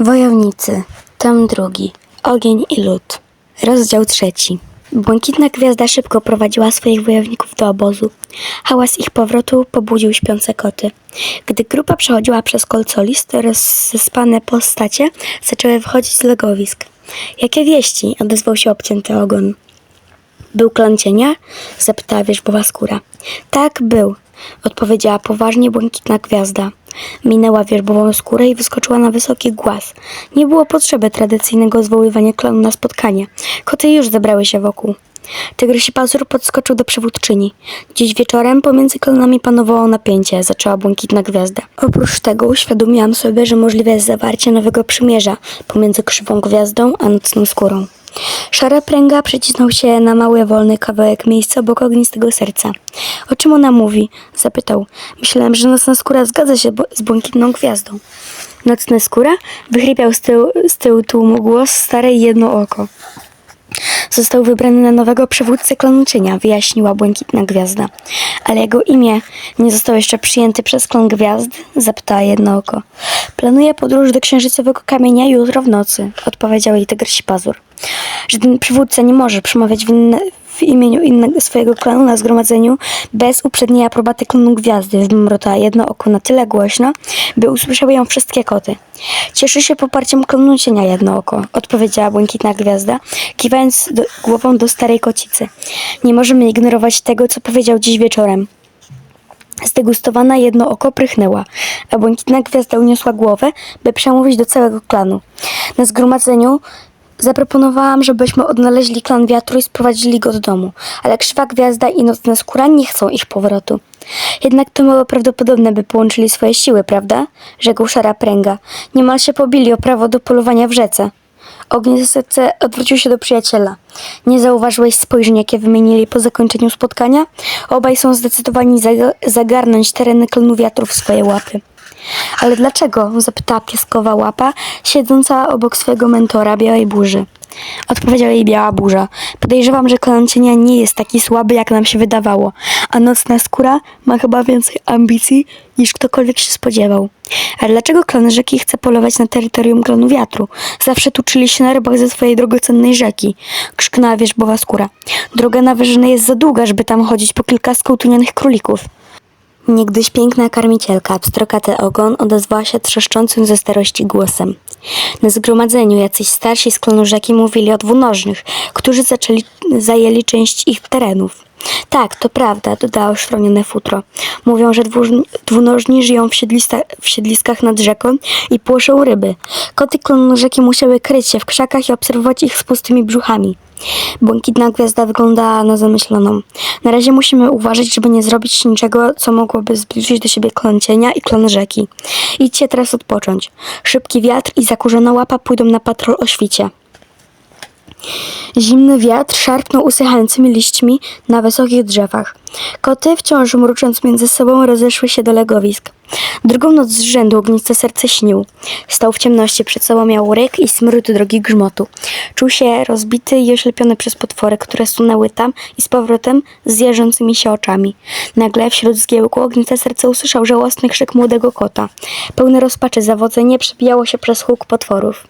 Wojownicy, tom drugi, ogień i lód. Rozdział trzeci. Błękitna gwiazda szybko prowadziła swoich wojowników do obozu. Hałas ich powrotu pobudził śpiące koty. Gdy grupa przechodziła przez kolcolist, rozsypane postacie zaczęły wychodzić z legowisk. Jakie wieści? odezwał się obcięty ogon. Był klan cienia? zapytała wierzbowa skóra. Tak, był, odpowiedziała poważnie błękitna gwiazda. Minęła wierzbową skórę i wyskoczyła na wysoki głaz. Nie było potrzeby tradycyjnego zwoływania klanu na spotkanie. Koty już zebrały się wokół. Tygrysi pazur podskoczył do przywódczyni. Dziś wieczorem pomiędzy klanami panowało napięcie, zaczęła błękitna gwiazda. Oprócz tego uświadomiłam sobie, że możliwe jest zawarcie nowego przymierza pomiędzy krzywą gwiazdą a nocną skórą. Szara pręga przycisnął się na mały, wolny kawałek miejsca obok ognistego serca. O czym ona mówi? zapytał. Myślałem, że nocna skóra zgadza się z błękitną gwiazdą. Nocna skóra? Wychrypiał z tyłu, z tyłu tłumu głos stare jedno oko. Został wybrany na nowego przywódcę klanu cienia, wyjaśniła błękitna gwiazda. Ale jego imię nie zostało jeszcze przyjęte przez klan gwiazd? zapytała jedno oko. Planuję podróż do księżycowego kamienia jutro w nocy, odpowiedział jej tygrysi pazur. Żaden przywódca nie może przemawiać w, inne, w imieniu innego swojego klanu na zgromadzeniu bez uprzedniej aprobaty klanu gwiazdy, wymrotała jedno oko na tyle głośno, by usłyszały ją wszystkie koty. Cieszy się poparciem klanu cienia jedno oko, odpowiedziała błękitna gwiazda, kiwając do, głową do starej kocicy. Nie możemy ignorować tego, co powiedział dziś wieczorem. Zdegustowana jedno oko prychnęła, a błękitna gwiazda uniosła głowę, by przemówić do całego klanu. Na zgromadzeniu zaproponowałam, żebyśmy odnaleźli klan wiatru i sprowadzili go do domu, ale krzywa gwiazda i nocna skóra nie chcą ich powrotu. Jednak to mało prawdopodobne, by połączyli swoje siły, prawda? Rzekł szara pręga. Niemal się pobili o prawo do polowania w rzece. Serce odwrócił się do przyjaciela. Nie zauważyłeś spojrzeń, jakie wymienili po zakończeniu spotkania? Obaj są zdecydowani zaga- zagarnąć tereny klanu wiatru w swoje łapy. Ale dlaczego? zapytała pieskowa łapa, siedząca obok swojego mentora, Białej Burzy. Odpowiedziała jej Biała Burza. Podejrzewam, że klan cienia nie jest taki słaby, jak nam się wydawało, a nocna skóra ma chyba więcej ambicji, niż ktokolwiek się spodziewał. Ale dlaczego klan rzeki chce polować na terytorium klanu wiatru? Zawsze tuczyli się na rybach ze swojej drogocennej rzeki. Krzyknęła wierzbowa skóra. Droga na wyżynę jest za długa, żeby tam chodzić po kilka skołtunionych królików. Niegdyś piękna karmicielka, pstrokaty ogon, odezwała się trzeszczącym ze starości głosem. Na zgromadzeniu jacyś starsi z klanu rzeki mówili o dwunożnych, którzy zaczęli, zajęli część ich terenów. Tak, to prawda, dodała oszronione futro. Mówią, że dwu, dwunożni żyją w, w siedliskach nad rzeką i płoszą ryby. Koty klanu rzeki musiały kryć się w krzakach i obserwować ich z pustymi brzuchami. Błękitna gwiazda wyglądała na zamyśloną. Na razie musimy uważać, żeby nie zrobić niczego, co mogłoby zbliżyć do siebie klan cienia i klan rzeki. Idźcie teraz odpocząć. Szybki wiatr i zakurzona łapa pójdą na patrol o świcie. Zimny wiatr szarpnął usychającymi liśćmi na wysokich drzewach. Koty, wciąż mrucząc między sobą, rozeszły się do legowisk. Drugą noc z rzędu ogniste serce śnił. Stał w ciemności, przed sobą miał ryk i smród drogi grzmotu. Czuł się rozbity i oślepiony przez potwory, które sunęły tam i z powrotem z jeżącymi się oczami. Nagle wśród zgiełku ogniste serce usłyszał żałosny krzyk młodego kota. Pełne rozpaczy zawodzenie przebijało się przez huk potworów.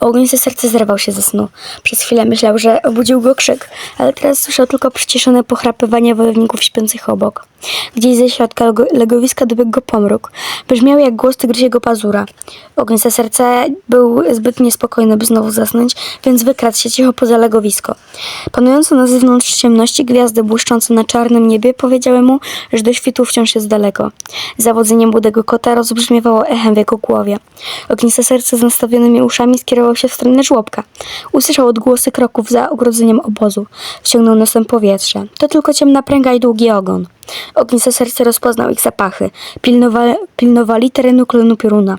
Ogniste serce zerwał się ze snu. Przez chwilę myślał, że obudził go krzyk, ale teraz słyszał tylko przyciszone pochrapywanie wojowników śpiących obok. Gdzieś ze środka lego- legowiska dobiegł go pomruk. Brzmiał jak głos tygrysiego pazura. Ogniste serce był zbyt niespokojny, by znowu zasnąć, więc wykradł się cicho poza legowisko. Panujące na zewnątrz ciemności gwiazdy błyszczące na czarnym niebie powiedziały mu, że do świtu wciąż jest daleko. Zawodzenie młodego kota rozbrzmiewało echem w jego głowie. Ogniste serce z nastawionymi uszami skierował się w stronę żłobka. Usłyszał odgłosy kroków za ogrodzeniem obozu. Wciągnął nosem powietrze. To tylko ciemna pręga i długi ogon. Ogniste serce rozpoznał ich zapachy. Pilnowa- pilnowali terenu klanu pioruna.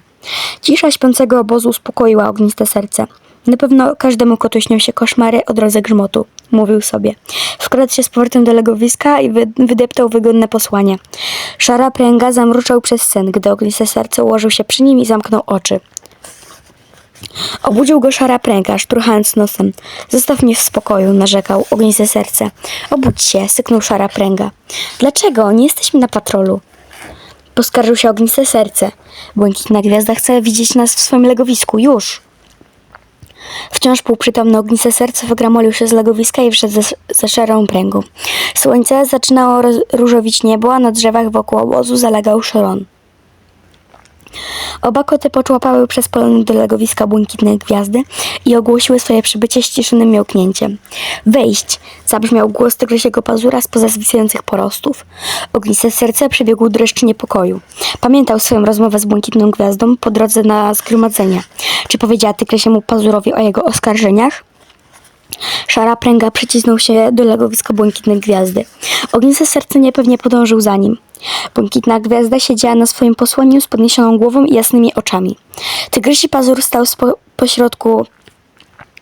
Cisza śpiącego obozu uspokoiła ogniste serce. Na pewno każdemu kotu śnią się koszmary o drodze grzmotu, mówił sobie. Wkradł się z powrotem do legowiska i wy- wydeptał wygodne posłanie. Szara pręga zamruczał przez sen, gdy ogniste serce ułożył się przy nim i zamknął oczy. Obudził go szara pręga, szturchając nosem. Zostaw mnie w spokoju, narzekał ogniste serce. Obudź się, syknął szara pręga. Dlaczego? Nie jesteśmy na patrolu. Poskarżył się ogniste serce. Błękitna gwiazda chce widzieć nas w swoim legowisku. Już! Wciąż półprzytomne ogniste serce wygramolił się z legowiska i wszedł ze, ze szarą pręgą. Słońce zaczynało różowić niebo, a na drzewach wokół obozu zalegał szoron. Oba koty poczłapały przez polony do legowiska błękitnej gwiazdy i ogłosiły swoje przybycie ściszonym miałknięciem. Wejść! zabrzmiał głos tygrysiego pazura spoza zwisających porostów. Ogniste serce przebiegł dreszcz niepokoju. Pamiętał swoją rozmowę z błękitną gwiazdą po drodze na zgromadzenie. Czy powiedziała tygrysiemu pazurowi o jego oskarżeniach? Szara pręga przycisnął się do legowiska błękitnej gwiazdy. Ogniste serce niepewnie podążył za nim. Błękitna gwiazda siedziała na swoim posłaniu z podniesioną głową i jasnymi oczami. Tygrysi pazur stał spo, pośrodku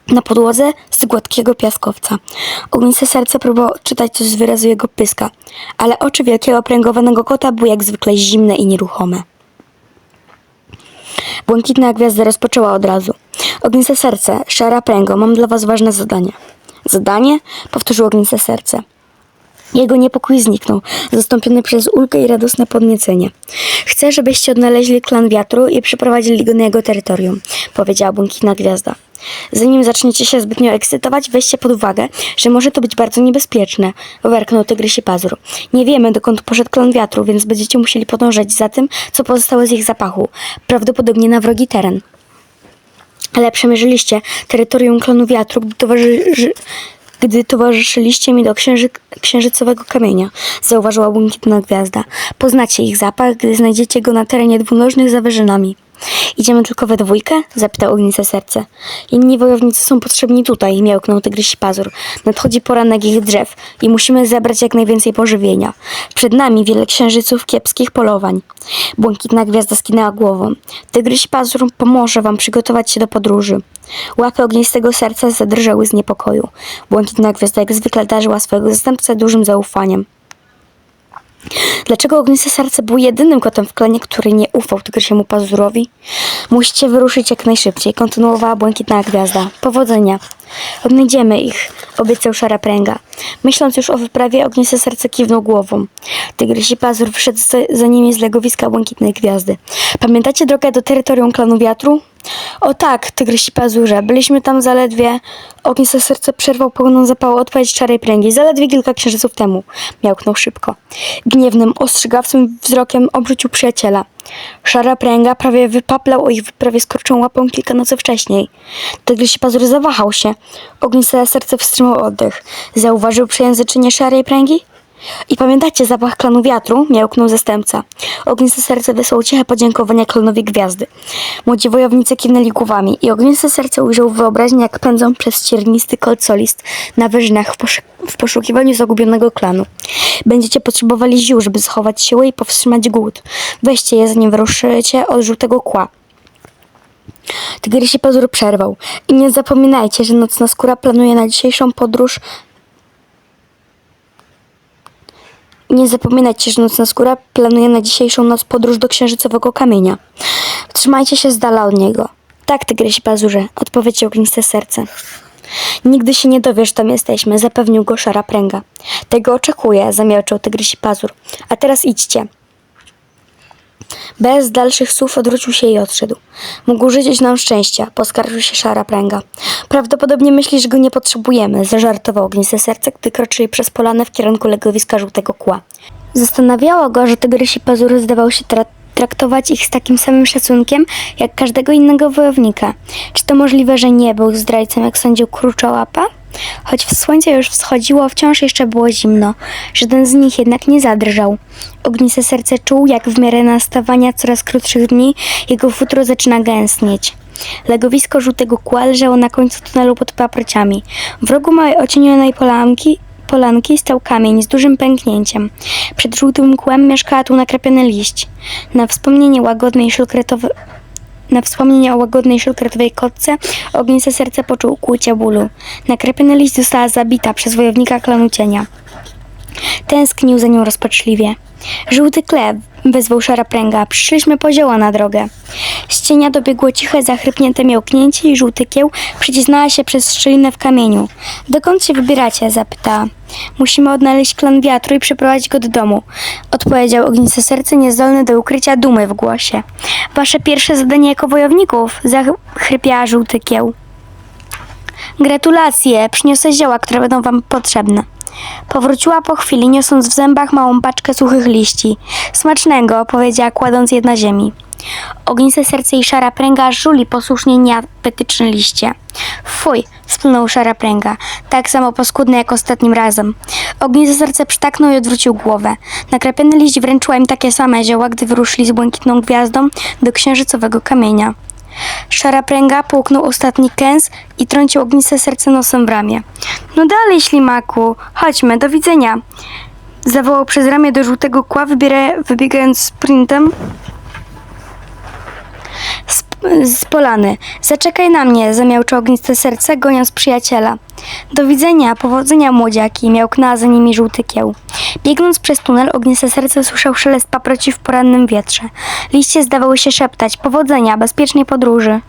na podłodze z gładkiego piaskowca. Ogniste serce próbowało czytać coś z wyrazu jego pyska, ale oczy wielkiego pręgowanego kota były jak zwykle zimne i nieruchome. Błękitna gwiazda rozpoczęła od razu. Ogniste serce, szara pręgo, mam dla was ważne zadanie. Zadanie? Powtórzył ogniste serce. Jego niepokój zniknął, zastąpiony przez ulgę i radosne podniecenie. Chcę, żebyście odnaleźli klan wiatru i przyprowadzili go na jego terytorium, powiedziała błękitna gwiazda. Zanim zaczniecie się zbytnio ekscytować, weźcie pod uwagę, że może to być bardzo niebezpieczne, warknął tygrysi pazur. Nie wiemy, dokąd poszedł klan wiatru, więc będziecie musieli podążać za tym, co pozostało z ich zapachu, prawdopodobnie na wrogi teren. Ale przemierzyliście terytorium klanu wiatru, gdy, towarzy... gdy towarzyszyliście mi do księży... księżycowego kamienia, zauważyła błękitna gwiazda. Poznacie ich zapach, gdy znajdziecie go na terenie dwunożnych za wyżynami. Idziemy tylko we dwójkę? zapytał ogniste serce. Inni wojownicy są potrzebni tutaj, miałknął tygrysi pazur. Nadchodzi poranek ich drzew i musimy zebrać jak najwięcej pożywienia. Przed nami wiele księżyców kiepskich polowań. Błękitna gwiazda skinęła głową. Tygrysi pazur pomoże wam przygotować się do podróży. Łapy ognistego serca zadrżały z niepokoju. Błękitna gwiazda jak zwykle darzyła swojego zastępcę dużym zaufaniem. Dlaczego ogniste serce był jedynym kotem w klanie, który nie ufał tygrysiemu pazurowi? Musicie wyruszyć jak najszybciej, kontynuowała błękitna gwiazda. Powodzenia. Odnajdziemy ich, obiecał szara pręga. Myśląc już o wyprawie, ogniste serce kiwnął głową. Tygrysi pazur wyszedł za, nimi z legowiska błękitnej gwiazdy. Pamiętacie drogę do terytorium klanu wiatru? O tak, tygrysi pazurze, byliśmy tam zaledwie... Ogniste serce przerwał pełną zapału odpowiedź szarej pręgi. Zaledwie kilka księżyców temu. Miałknął szybko. Gniewnym, ostrzegawczym wzrokiem obrócił przyjaciela. Szara pręga prawie wypaplał o ich wyprawie skorczą łapą kilka nocy wcześniej. Tygrysi pazur zawahał się. Ogniste serce wstrzymał oddech. Zauważył przejęzyczenie szarej pręgi? I pamiętacie zapach klanu wiatru? miałknął zastępca. Ogniste serce wysłał ciche podziękowania klanowi gwiazdy. Młodzi wojownicy kiwnęli głowami i ogniste serce ujrzał w wyobraźni, jak pędzą przez ciernisty kolcolist na wyżynach w, w poszukiwaniu zagubionego klanu. Będziecie potrzebowali ziół, żeby zachować siłę i powstrzymać głód. Weźcie je, zanim wyruszycie od żółtego kła. Tygrysi pazur przerwał. I nie zapominajcie, że nocna skóra planuje na dzisiejszą podróż Nie zapominajcie, że Nocna Skóra planuje na dzisiejszą noc podróż do księżycowego kamienia. Trzymajcie się z dala od niego. Tak, tygrysi pazurze, odpowiedział ogniste serce. Nigdy się nie dowiesz, tam jesteśmy, zapewnił go szara pręga. Tego oczekuję, zamiałczał tygrysi pazur. A teraz idźcie. Bez dalszych słów odwrócił się i odszedł. Mógł życzyć nam szczęścia, poskarżył się szara pręga. Prawdopodobnie myśli, że go nie potrzebujemy, zażartował ogniste serce, gdy kroczyli przez polanę w kierunku legowiska żółtego kła. Zastanawiało go, że tygrysi pazur zdawał się tra- traktować ich z takim samym szacunkiem, jak każdego innego wojownika. Czy to możliwe, że nie był zdrajcą, jak sądził Kruczołapa? Choć słońce już wschodziło, wciąż jeszcze było zimno. Żaden z nich jednak nie zadrżał. Ogniste serce czuł, jak w miarę nastawania coraz krótszych dni jego futro zaczyna gęstnieć. Legowisko żółtego kła leżało na końcu tunelu pod paprociami. W rogu małej ocienionej polanki polanki stał kamień z dużym pęknięciem. Przed żółtym kłem mieszkała tu nakrapiony liść. Na wspomnienie łagodnej szulkretowej na wspomnienie o łagodnej szulkretowej kotce ogniste serce poczuł kłucie bólu. Nakrapiony liść została zabita przez wojownika klanu cienia. Tęsknił za nią rozpaczliwie. Żółty chleb, wezwał szara pręga. Przyszliśmy po zioła na drogę. Z cienia dobiegło ciche, zachrypnięte miałknięcie i żółty kieł przycisnęła się przez szczelinę w kamieniu. Dokąd się wybieracie? zapytała. Musimy odnaleźć klan wiatru i przeprowadzić go do domu, odpowiedział ogniste serce, niezdolny do ukrycia dumy w głosie. Wasze pierwsze zadanie jako wojowników, zachrypiała żółty kieł. Gratulacje, przyniosę zioła, które będą wam potrzebne. Powróciła po chwili, niosąc w zębach małą paczkę suchych liści. Smacznego, powiedziała, kładąc je na ziemi. Ogniste serce i szara pręga żuli posłusznie nieapetyczne liście. Fuj, splunął szara pręga, tak samo paskudny jak ostatnim razem. Ogniste serce przytaknął i odwrócił głowę. Nakrapiany liść wręczyła im takie same zioła, gdy wyruszyli z błękitną gwiazdą do księżycowego kamienia. Szara pręga połknął ostatni kęs i trącił ogniste serce nosem w ramię. No dalej, ślimaku, chodźmy, do widzenia. Zawołał przez ramię do żółtego kła, wybiera, wybiegając sprintem z, polany. Zaczekaj na mnie, zamiałcze ogniste serce, goniąc przyjaciela. Do widzenia, powodzenia, młodziaki, miałknęła za nimi żółty kieł. Biegnąc przez tunel, ogniste serce słyszał szelest paproci w porannym wietrze. Liście zdawały się szeptać, powodzenia, bezpiecznej podróży.